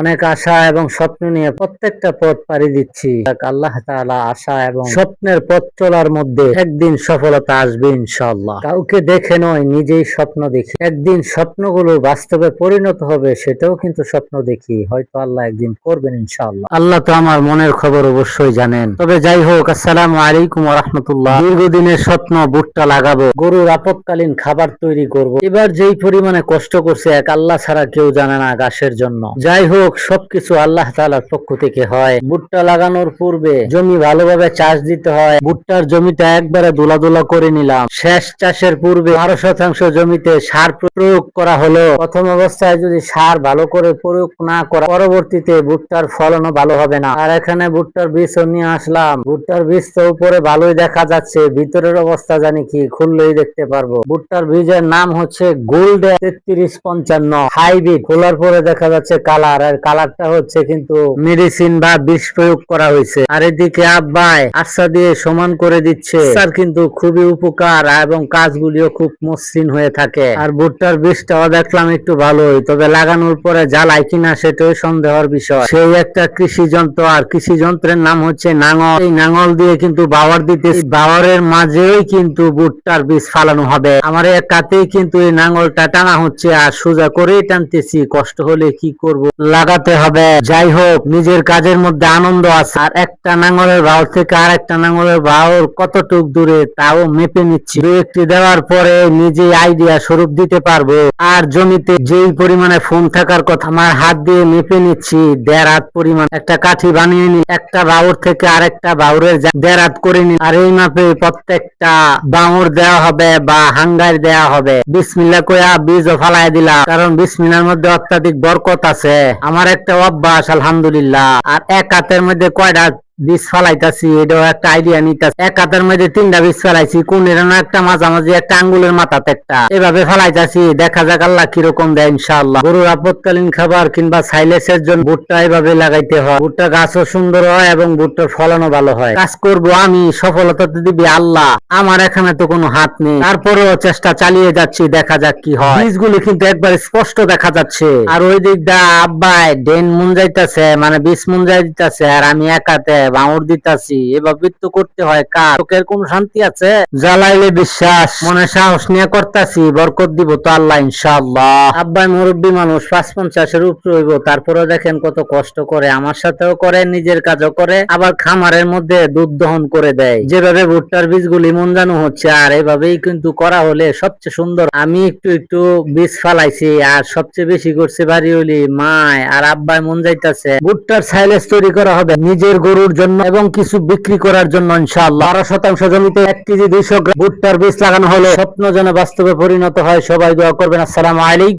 অনেক আশা এবং স্বপ্ন নিয়ে প্রত্যেকটা পথ পাড়ি দিচ্ছি। আল্লাহ তাআলা আশা এবং স্বপ্নের পথ চলার মধ্যে একদিন সফলতা আসবে ইনশাআল্লাহ। কাউকে দেখে নয়, নিজেই স্বপ্ন দেখি। একদিন স্বপ্নগুলো বাস্তবে পরিণত হবে, সেটাও কিন্তু স্বপ্ন দেখি। হয়তো আল্লাহ একদিন করবেন ইনশাল্লাহ আল্লাহ তো আমার মনের খবর অবশ্যই জানেন। তবে যাই হোক, আসসালামু আলাইকুম রহমতুল্লাহ। দীর্ঘদিনের স্বপ্ন ভুট্টা লাগাবো। গরুর আপৎকালীন খাবার তৈরি করব। এবার যেই পরিমাণে কষ্ট করছে, এক আল্লাহ ছাড়া কেউ জানে না ঘাসের জন্য। যাই হোক সবকিছু আল্লাহ তাআলার পক্ষ থেকে হয়। ভুট্টা লাগানোর পূর্বে জমি ভালোভাবে চাষ দিতে হয়। ভুট্টার জমিটা একবারে দোলা দোলা করে নিলাম। শেষ চাষের পূর্বে বারো শতাংশ জমিতে সার প্রয়োগ করা হলো। প্রথম অবস্থায় যদি সার ভালো করে প্রয়োগ না করা পরবর্তীতে ভুট্টার ফলনও ভালো হবে না। আর এখানে ভুট্টার বীজও নিয়ে আসলাম। ভুট্টার বীজ তো উপরে ভালোই দেখা যাচ্ছে। ভিতরের অবস্থা জানি কি? খুললেই দেখতে পারব। ভুট্টার বীজের নাম হচ্ছে গোল্ড তেত্রিশ পঞ্চান্ন। হাইব্রিড। খোলার পরে দেখা যাচ্ছে কালার। আর কালারটা হচ্ছে কিন্তু মেডিসিন বা বিষ প্রয়োগ করা হয়েছে। আর এদিকে আব্বাই আশা দিয়ে সমান করে দিচ্ছে। স্যার কিন্তু খুবই উপকার এবং কাজগুলিও খুব মসৃণ হয়ে থাকে। আর ভুট্টার বীজটাও দেখলাম একটু ভালোই, তবে লাগানোর পরে জ্বালায় কিনা সেটাই সন্দেহের বিষয়। সেই একটা কৃষি যন্ত্র আর কৃষি যন্ত্রের নাম হচ্ছে নাঙল। এই নাঙল দিয়ে কিন্তু বাওয়ার দিতে বাওয়ারের মাঝেই কিন্তু ভুট্টার বীজ ফালানো হবে। আমার এক কাতেই কিন্তু এই নাঙলটা টানা হচ্ছে, আর সোজা করেই টানতেছি। কষ্ট হলে কি করব? লাগাতে হবে। যাই হোক, নিজের কাজের মধ্যে আনন্দ আছে। আর একটা নাঙলের বাউর থেকে আর একটা নাঙলের বাউর কতটুক দূরে, তাও মেপে নিচ্ছি। দু একটি দেওয়ার পরে নিজেই আইডিয়া স্বরূপ দিতে পারব। আর জমিতে যেই পরিমাণে ফোন থাকার কথা আমার হাত দিয়ে মেপে নিচ্ছি। দেড় হাত পরিমাণ। একটা কাঠি বানিয়ে নি একটা বাউর থেকে আরেকটা বাউরের জা- দেড় হাত করে নি আর এই মাপে প্রত্যেকটা বাউর দেওয়া হবে বা হাঙ্গার দেওয়া হবে। বিসমিল্লা কয়া বীজও ফালাই দিলাম। কারণ বিসমিল্লার মধ্যে অত্যাধিক বরকত আছে। আমার একটা অভ্যাস আলহামদুলিল্লাহ। আর এক হাতের মধ্যে কয়টা বীজ ফালাইতাছি, এটাও একটা আইডিয়া নিতাছি। এক হাতের মধ্যে তিনটা বীজ ফেলাইছি কোন এরকম একটা মাঝামাঝি একটা আঙ্গুলের মাথাতে একটা। এভাবে ফেলাইতাছি, দেখা যাক আল্লাহ কীরকম দেয় ইনশাআল্লাহ। গরুর আপৎকালীন খাবার কিংবা সাইলেসের জন্য ভুট্টা এভাবে লাগাইতে হয়। ভুট্টা গাছও সুন্দর হয় এবং ভুট্টার ফলনও ভালো হয়। কাজ করব আমি, সফলতা দিবি আল্লাহ। আমার এখানে তো কোনো হাত নেই। তারপরেও চেষ্টা চালিয়ে যাচ্ছি, দেখা যাক কি হয়। বীজগুলি কিন্তু একবার স্পষ্ট দেখা যাচ্ছে। আর ওই দিক দা আব্বাই, ডেন যাইতাছে মানে বিষ মুন যাইতাছে, আর আমি একাতে বাউর দিতাছি। এভাবে তো করতে হয় কার চোখের কোন শান্তি আছে? জ্বালাইলে বিশ্বাস মনে সাহস নিয়ে করতাছি বরকত দিব তো আল্লাহ ইনশাআল্লাহ। আব্বাই মুরব্বী মানুষ পাঁচ পঞ্চাশের উপরে হইব তারপরে দেখেন কত কষ্ট করে। আমার সাথেও করে নিজের কাজও করে আবার খামারের মধ্যে দুধ দহন করে দেয়। যেভাবে ভুট্টার বীজগুলি মঞ্জানো হচ্ছে আর এভাবেই কিন্তু করা হলে সবচেয়ে সুন্দর। আমি একটু একটু বীজ ফালাইছি আর সবচেয়ে বেশি করছে বাড়ি হলি মায় আর আব্বাই মন যাইতাছে। ভুট্টার সাইলেজ তৈরি করা হবে নিজের গরুর জন্য এবং কিছু বিক্রি করার জন্য ইনশাআল্লাহ। বারো শতাংশ জমিতে এক কেজি দুইশো গ্রাম ভুট্টার বীজ লাগানো হলে স্বপ্ন যেন বাস্তবে পরিণত হয়, সবাই দোয়া করবেন। আসসালাম আলাইকুম।